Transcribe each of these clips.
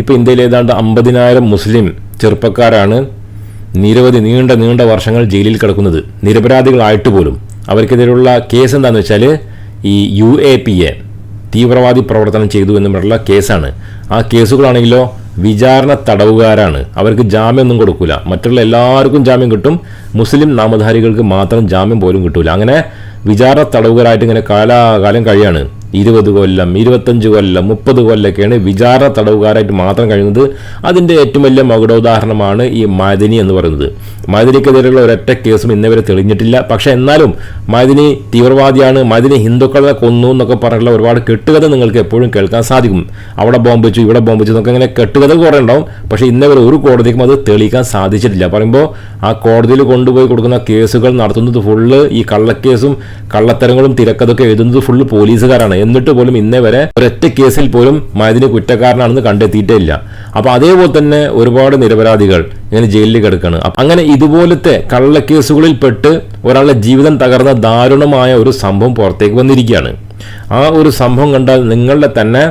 ഇപ്പോൾ ഇന്ത്യയിൽ ഏതാണ്ട് അമ്പതിനായിരം മുസ്ലിം ചെറുപ്പക്കാരാണ് നിരവധി നീണ്ട നീണ്ട വർഷങ്ങൾ ജയിലിൽ കിടക്കുന്നത്. നിരപരാധികളായിട്ട് പോലും. അവർക്കെതിരെയുള്ള കേസ് എന്താണെന്ന് വെച്ചാൽ ഈ യു എ പി എ തീവ്രവാദി പ്രവർത്തനം ചെയ്തു എന്ന് പറഞ്ഞുള്ള കേസാണ്. ആ കേസുകളാണെങ്കിലോ വിചാരണ തടവുകാരാണ്. അവർക്ക് ജാമ്യമൊന്നും കൊടുക്കില്ല മറ്റുള്ള എല്ലാവർക്കും ജാമ്യം കിട്ടും. മുസ്ലിം നാമധാരികൾക്ക് മാത്രം ജാമ്യം പോലും കിട്ടില്ല അങ്ങനെ വിചാരണ തടവുകാരായിട്ട് ഇങ്ങനെ കാലാകാലം കഴിയാണ്. ഇരുപത് കൊല്ലം ഇരുപത്തഞ്ച് കൊല്ലം മുപ്പത് കൊല്ലമൊക്കെയാണ് വിചാര തടവുകാരായിട്ട് മാത്രം കഴിയുന്നത്. അതിന്റെ ഏറ്റവും വലിയ മകുടോദാഹരണമാണ് ഈ മദിനി എന്ന് പറയുന്നത്. മദിനിക്കെതിരെയുള്ള ഒരൊറ്റ കേസും ഇന്നവരെ തെളിഞ്ഞിട്ടില്ല. പക്ഷേ എന്നാലും മദിനി തീവ്രവാദിയാണ്. മദിനി ഹിന്ദുക്കളെ കൊന്നു എന്നൊക്കെ പറഞ്ഞുള്ള ഒരുപാട് കെട്ടുകഥ നിങ്ങൾക്ക് എപ്പോഴും കേൾക്കാൻ സാധിക്കും. അവിടെ ബോംബ് വെച്ചു ഇവിടെ ബോംബ് വെച്ചു എന്നൊക്കെ ഇങ്ങനെ കെട്ടുകഥ കുറേ ഉണ്ടാവും. പക്ഷേ ഇന്നേവരെ ഒരു കോടതിക്കും അത് തെളിയിക്കാൻ സാധിച്ചിട്ടില്ല. പറയുമ്പോൾ ആ കോടതിയിൽ കൊണ്ടുപോയി കൊടുക്കുന്ന കേസുകൾ നടത്തുന്നത് ഫുള്ള് ഈ കള്ളക്കേസും കള്ളത്തരങ്ങളും തിരക്കഥൊക്കെ എഴുതുന്നത് ഫുള്ള് പോലീസുകാരാണ്. എന്നിട്ട് പോലും ഇന്നേ വരെ ഒരൊറ്റ കേസിൽ പോലും മയതിന് കുറ്റക്കാരനാണെന്ന് കണ്ടെത്തിയിട്ടേ ഇല്ല അപ്പോൾ അതേപോലെ തന്നെ ഒരുപാട് നിരപരാധികൾ ഇങ്ങനെ ജയിലിൽ കിടക്കുകയാണ് അങ്ങനെ ഇതുപോലത്തെ കള്ളക്കേസുകളിൽ പെട്ട് ഒരാളുടെ ജീവിതം തകർന്ന ദാരുണമായ ഒരു സംഭവം പുറത്തേക്ക് വന്നിരിക്കുകയാണ്. ആ ഒരു സംഭവം കണ്ടാൽ നിങ്ങളുടെ തന്നെ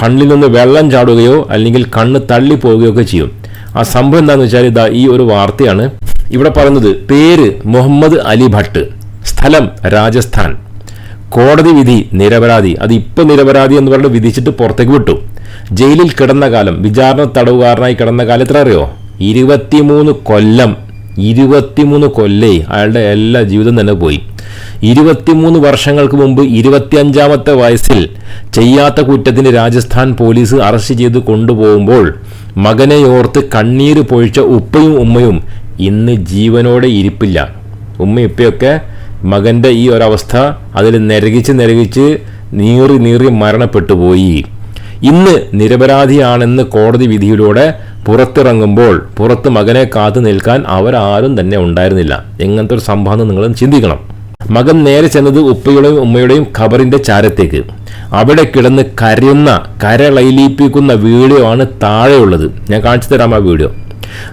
കണ്ണിൽ നിന്ന് വെള്ളം ചാടുകയോ അല്ലെങ്കിൽ കണ്ണ് തള്ളിപ്പോവുകയോ ഒക്കെ ചെയ്യും. ആ സംഭവം എന്താണെന്ന് വെച്ചാൽ ഇതാ ഈ ഒരു വാർത്തയാണ്. ഇവിടെ പറയുന്നത് പേര് മുഹമ്മദ് അലി ഭട്ട്. സ്ഥലം രാജസ്ഥാൻ. കോടതി വിധി നിരപരാധി. അത് ഇപ്പൊ നിരപരാധി എന്ന് പറഞ്ഞ് വിധിച്ചിട്ട് പുറത്തേക്ക് വിട്ടു. ജയിലിൽ കിടന്ന കാലം വിചാരണ തടവുകാരനായി കിടന്ന കാലം എത്ര അറിയോ? ഇരുപത്തിമൂന്ന് കൊല്ലം. ഇരുപത്തിമൂന്ന് കൊല്ലേ അയാളുടെ എല്ലാ ജീവിതം തന്നെ പോയി. ഇരുപത്തിമൂന്ന് വർഷങ്ങൾക്ക് മുമ്പ് ഇരുപത്തിയഞ്ചാമത്തെ വയസ്സിൽ ചെയ്യാത്ത കുറ്റത്തിന് രാജസ്ഥാൻ പോലീസ് അറസ്റ്റ് ചെയ്ത് കൊണ്ടുപോകുമ്പോൾ മകനെ ഓർത്ത് കണ്ണീര് പൊഴിച്ച ഉപ്പയും ഉമ്മയും ഇന്ന് ജീവനോടെ ഇരിപ്പില്ല. ഉമ്മയും ഉപ്പയൊക്കെ മകന്റെ ഈ ഒരവസ്ഥ അതിൽ നിരകിച്ച് നിരകിച്ച് നീറി നീറി മരണപ്പെട്ടു പോയി. ഇന്ന് നിരപരാധിയാണെന്ന് കോടതി വിധിയിലൂടെ പുറത്തിറങ്ങുമ്പോൾ പുറത്ത് മകനെ കാത്തു നിൽക്കാൻ അവരാരും തന്നെ ഉണ്ടായിരുന്നില്ല. എങ്ങനത്തെ ഒരു സംഭവം നിങ്ങൾ ചിന്തിക്കണം. മകൻ നേരെ ചെന്നത് ഉപ്പയുടെയും ഉമ്മയുടെയും ഖബറിന്റെ ചാരത്തേക്ക്. അവിടെ കിടന്ന് കരയുന്ന കരളയിലിപ്പിക്കുന്ന വീഡിയോ ആണ് താഴെയുള്ളത്. ഞാൻ കാണിച്ചു തരാം ആ വീഡിയോ.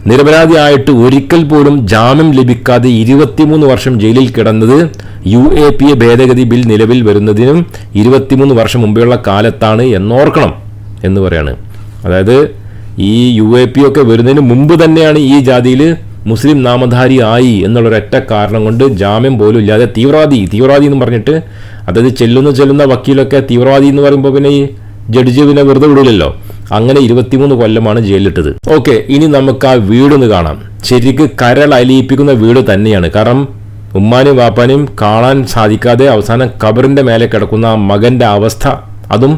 നിരപരാധിയായിട്ട് ഒരിക്കൽ പോലും ജാമ്യം ലഭിക്കാതെ ഇരുപത്തിമൂന്ന് വർഷം ജയിലിൽ കിടന്നത് യു എ പി എ ഭേദഗതി ബിൽ നിലവിൽ വരുന്നതിനും ഇരുപത്തിമൂന്ന് വർഷം മുമ്പെയുള്ള കാലത്താണ് എന്നോർക്കണം എന്ന് പറയാണ്. അതായത് ഈ യു എ പി ഒക്കെ വരുന്നതിന് മുമ്പ് തന്നെയാണ് ഈ ജാതിയിൽ മുസ്ലിം നാമധാരി ആയി എന്നുള്ളൊരൊറ്റ കാരണം കൊണ്ട് ജാമ്യം പോലും ഇല്ലാതെ തീവ്രവാദി തീവ്രവാദി എന്ന് പറഞ്ഞിട്ട് അതായത് ചെല്ലുന്ന ചെല്ലുന്ന വക്കീലൊക്കെ തീവ്രവാദി എന്ന് പറയുമ്പോൾ പിന്നെ ഈ ജഡ്ജി പിന്നെ വെറുതെ വിടില്ലല്ലോ അങ്ങനെ ഇരുപത്തിമൂന്ന് കൊല്ലമാണ് ജയിലിലിട്ടത്. ഓക്കെ ഇനി നമുക്ക് ആ വീടൊന്ന് കാണാം. ശരിക്ക് കരൾ അലിയിപ്പിക്കുന്ന വീട് തന്നെയാണ്. കാരണം ഉമ്മാനും വാപ്പാനും കാണാൻ സാധിക്കാതെ അവസാനം കബറിന്റെ മേലെ കിടക്കുന്ന ആ മകന്റെ അവസ്ഥ. അതും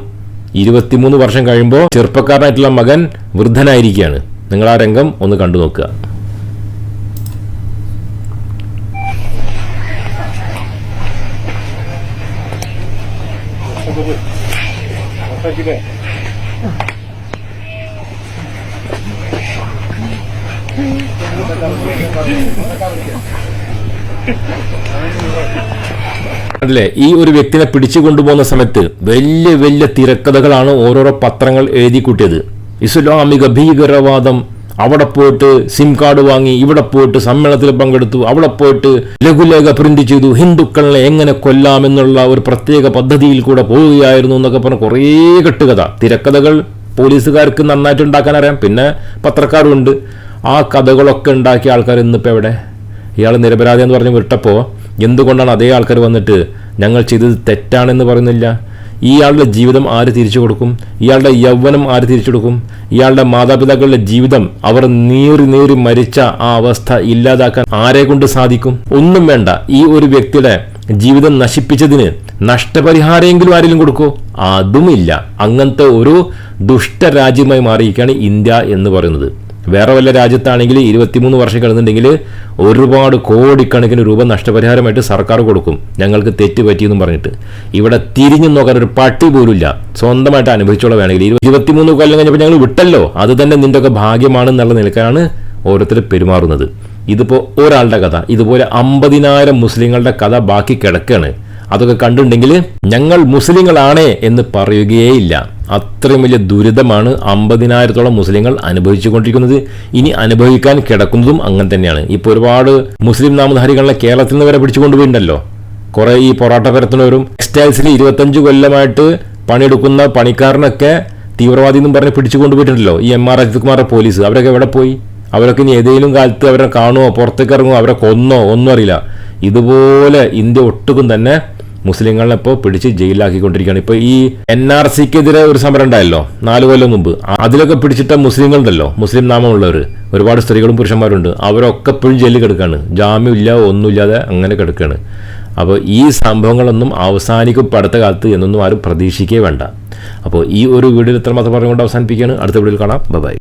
ഇരുപത്തിമൂന്ന് വർഷം കഴിയുമ്പോൾ ചെറുപ്പക്കാരനായിട്ടുള്ള മകൻ വൃദ്ധനായിരിക്കുകയാണ്. നിങ്ങൾ ആ രംഗം ഒന്ന് കണ്ടു നോക്കുക. അല്ലേ? ഈ ഒരു വ്യക്തിനെ പിടിച്ചു കൊണ്ടുപോകുന്ന സമയത്ത് വലിയ വലിയ തിരക്കഥകളാണ് ഓരോരോ പത്രങ്ങൾ എഴുതി കൂട്ടിയത്. ഇസ്ലാമിക ഭീകരവാദം അവിടെ പോയിട്ട് സിം കാർഡ് വാങ്ങി ഇവിടെ പോയിട്ട് സമ്മേളനത്തിൽ പങ്കെടുത്തു അവിടെ പോയിട്ട് ലഘുലേഖ പ്രിന്റ് ചെയ്തു ഹിന്ദുക്കളെ എങ്ങനെ കൊല്ലാമെന്നുള്ള ഒരു പ്രത്യേക പദ്ധതിയിൽ കൂടെ പോവുകയായിരുന്നു എന്നൊക്കെ പറഞ്ഞ കുറേ കെട്ടുകഥ. തിരക്കഥകൾ പോലീസുകാർക്ക് നന്നായിട്ട് ഉണ്ടാക്കാൻ അറിയാം. പിന്നെ പത്രക്കാരും ഉണ്ട്. ആ കഥകളൊക്കെ ഉണ്ടാക്കിയ ആൾക്കാർ ഇന്നിപ്പോൾ എവിടെ? ഇയാൾ നിരപരാധി എന്ന് പറഞ്ഞ് വിട്ടപ്പോൾ എന്തുകൊണ്ടാണ് അതേ ആൾക്കാർ വന്നിട്ട് ഞങ്ങൾ ചെയ്തത് തെറ്റാണെന്ന് പറയുന്നില്ല? ഇയാളുടെ ജീവിതം ആര് തിരിച്ചു കൊടുക്കും? ഇയാളുടെ യൗവനം ആര് തിരിച്ചു കൊടുക്കും? ഇയാളുടെ മാതാപിതാക്കളുടെ ജീവിതം അവർ നീറി നീറി മരിച്ച ആ അവസ്ഥ ഇല്ലാതാക്കാൻ ആരെ കൊണ്ട് സാധിക്കും? ഒന്നും വേണ്ട. ഈ ഒരു വ്യക്തിയുടെ ജീവിതം നശിപ്പിച്ചതിന് നഷ്ടപരിഹാരമെങ്കിലും ആരെങ്കിലും കൊടുക്കോ അതുമില്ല. അങ്ങനത്തെ ഒരു ദുഷ്ടരാജ്യമായി മാറിയിരിക്കുകയാണ് ഇന്ത്യ എന്ന് പറയുന്നത്. വേറെ വല്ല രാജ്യത്താണെങ്കിൽ ഇരുപത്തിമൂന്ന് വർഷം കിടന്നുണ്ടെങ്കിൽ ഒരുപാട് കോടിക്കണക്കിന് രൂപ നഷ്ടപരിഹാരമായിട്ട് സർക്കാർ കൊടുക്കും. ഞങ്ങൾക്ക് തെറ്റ് പറ്റിയെന്നും പറഞ്ഞിട്ട്. ഇവിടെ തിരിഞ്ഞു നോക്കാൻ ഒരു പട്ടി പോലും ഇല്ല. സ്വന്തമായിട്ട് അനുഭവിച്ചോളം വേണമെങ്കിൽ ഇരു- ഇരുപത്തിമൂന്ന് കൊല്ലം കഴിഞ്ഞപ്പോൾ ഞങ്ങൾ വിട്ടല്ലോ. അത് തന്നെ നിന്റെ ഒക്കെ ഭാഗ്യമാണെന്നുള്ള നിലക്കാണ് ഓരോരുത്തർ പെരുമാറുന്നത്. ഇതിപ്പോൾ ഒരാളുടെ കഥ. ഇതുപോലെ അമ്പതിനായിരം മുസ്ലിങ്ങളുടെ കഥ ബാക്കി കിടക്കുകയാണ് അതൊക്കെ കണ്ടിട്ടുണ്ടെങ്കിൽ ഞങ്ങൾ മുസ്ലിങ്ങളാണേ എന്ന് പറയുകയേയില്ല. അത്രയും വലിയ ദുരിതമാണ് അമ്പതിനായിരത്തോളം മുസ്ലിങ്ങൾ അനുഭവിച്ചുകൊണ്ടിരിക്കുന്നത്. ഇനി അനുഭവിക്കാൻ കിടക്കുന്നതും അങ്ങനെ തന്നെയാണ്. ഇപ്പോൾ ഒരുപാട് മുസ്ലിം നാമധാരികളെ കേരളത്തിൽ നിന്ന് വരെ പിടിച്ചുകൊണ്ടുപോയിട്ടുണ്ടല്ലോ കുറേ ഈ പൊറാട്ട പരത്തുന്നവരും ടെക്സ്റ്റൈൽസിൽ ഇരുപത്തഞ്ച് കൊല്ലമായിട്ട് പണിയെടുക്കുന്ന പണിക്കാരനൊക്കെ തീവ്രവാദി എന്നും പറഞ്ഞ് പിടിച്ചു കൊണ്ടുപോയിട്ടുണ്ടല്ലോ. ഈ എം ആർ അജിത് കുമാറിന്റെ പോലീസ്. അവരൊക്കെ എവിടെ പോയി? അവരൊക്കെ ഇനി ഏതെങ്കിലും കാലത്ത് അവരെ കാണുമോ പുറത്തേക്ക് ഇറങ്ങുമോ അവരെ കൊന്നോ ഒന്നും അറിയില്ല. ഇതുപോലെ ഇന്ത്യ ഒട്ടുക്കും തന്നെ മുസ്ലിങ്ങളെ ഇപ്പോൾ പിടിച്ച് ജയിലിലാക്കിക്കൊണ്ടിരിക്കുകയാണ്. ഇപ്പോൾ ഈ എൻ ആർ സിക്കെതിരെ ഒരു സമരം ഉണ്ടായല്ലോ നാല് കൊല്ലം മുമ്പ്. അതിലൊക്കെ പിടിച്ചിട്ട മുസ്ലിങ്ങളുണ്ടല്ലോ മുസ്ലിം നാമമുള്ളവർ ഒരുപാട് സ്ത്രീകളും പുരുഷന്മാരുണ്ട്. അവരൊക്കെ എപ്പോഴും ജയിലിൽ കിടക്കുകയാണ് ജാമ്യമില്ല ഒന്നുമില്ലാതെ അങ്ങനെ കിടക്കുകയാണ് അപ്പോൾ ഈ സംഭവങ്ങളൊന്നും അവസാനിക്കും അടുത്ത കാലത്ത് എന്നൊന്നും ആരും പ്രതീക്ഷിക്കേ വേണ്ട. അപ്പോൾ ഈ ഒരു വീഡിയോ ഇത്രമാത്രം പറഞ്ഞുകൊണ്ട് അവസാനിപ്പിക്കുകയാണ്. അടുത്ത വീഡിയോയിൽ കാണാം. ബൈ.